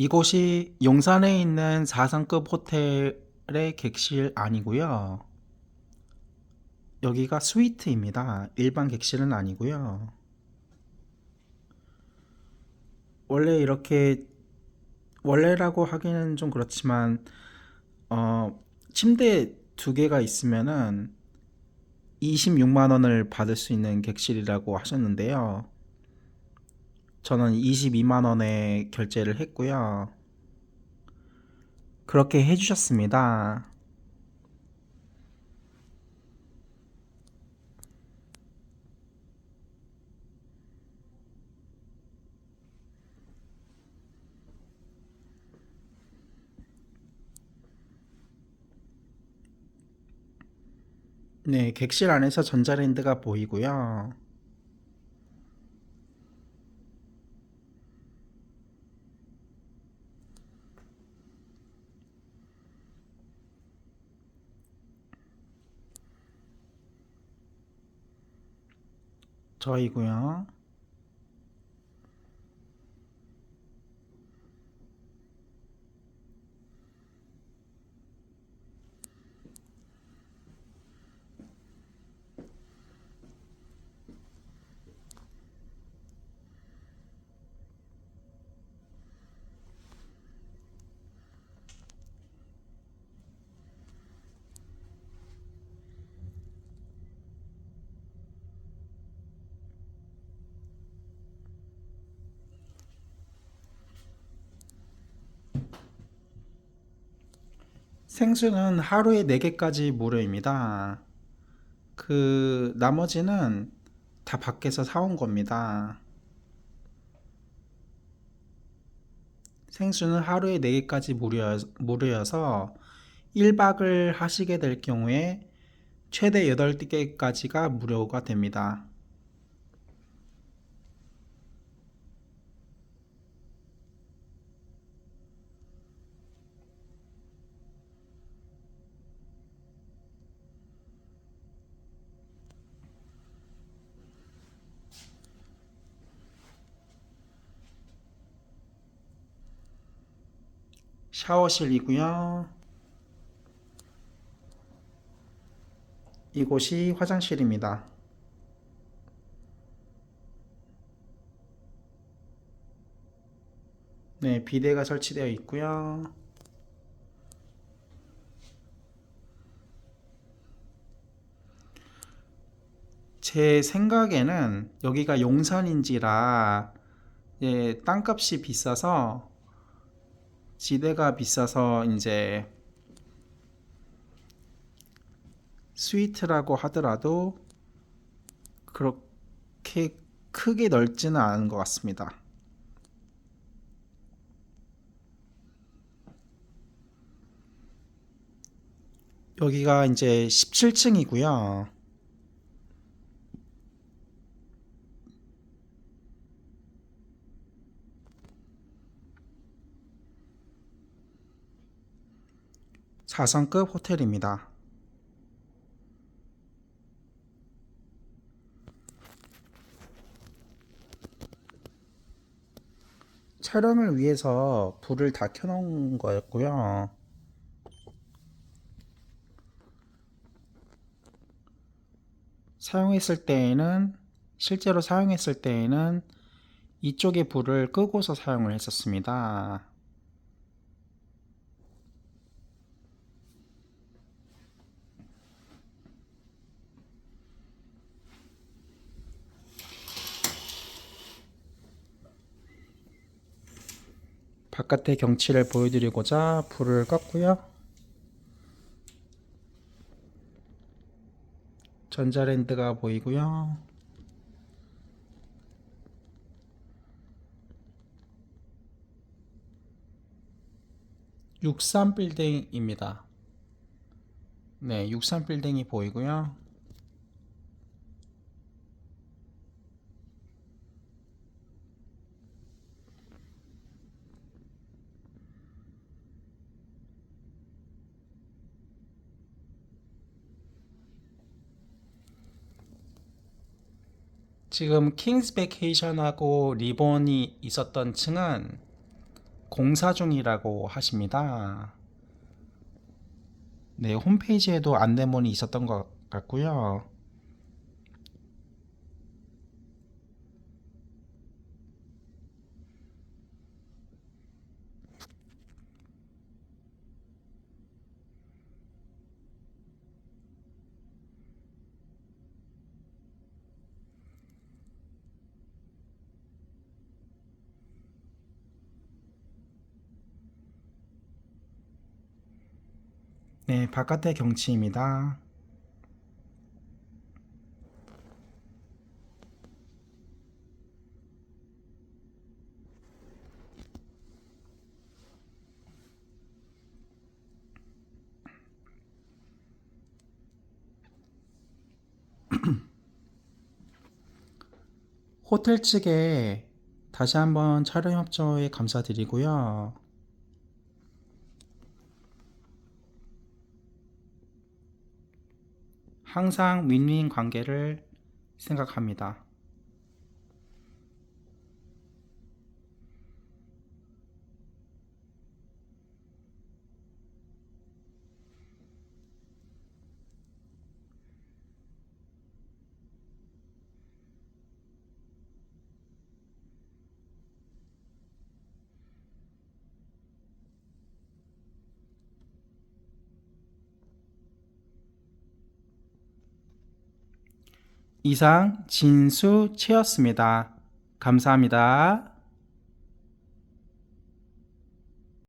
이곳이 용산에 있는 4성급 호텔의 객실 아니고요. 여기가 스위트입니다. 일반 객실은 아니고요. 원래 이렇게 원래라고 하기는 좀 그렇지만 어, 침대 두 개가 있으면은 26만 원을 받을 수 있는 객실이라고 하셨는데요. 저는 22만 원에 결제를 했고요. 그렇게 해주셨습니다. 네, 객실 안에서 전자랜드가 보이고요. 저희고요. 생수는 하루에 4개까지 무료입니다. 그 나머지는 다 밖에서 사온 겁니다. 생수는 하루에 4개까지 무료, 무료여서 1박을 하시게 될 경우에 최대 8개까지가 무료가 됩니다. 샤워실이고요. 이곳이 화장실입니다. 네, 비데가 설치되어 있고요. 제 생각에는 여기가 용산인지라 예, 땅값이 비싸서 지대가 비싸서 이제 스위트라고 하더라도 그렇게 크게 넓지는 않은 것 같습니다. 여기가 이제 17층이고요. 사성급 호텔입니다. 촬영을 위해서 불을 다 켜놓은 거였고요. 사용했을 때에는 실제로 사용했을 때에는 이쪽에 불을 끄고서 사용을 했었습니다. 바깥의 경치를 보여드리고자 불을 껐고요. 전자랜드가 보이고요. 육삼 빌딩입니다. 네, 육삼 빌딩이 보이고요. 지금 킹스 베케이션하고 리본이 있었던 층은 공사 중이라고 하십니다. 네, 홈페이지에도 안내문이 있었던 것 같고요. 네, 바깥의 경치입니다. 호텔 측에 다시 한번 촬영 협조에 감사드리고요. 항상 윈윈 관계를 생각합니다. 이상 진수 채였습니다. 감사합니다.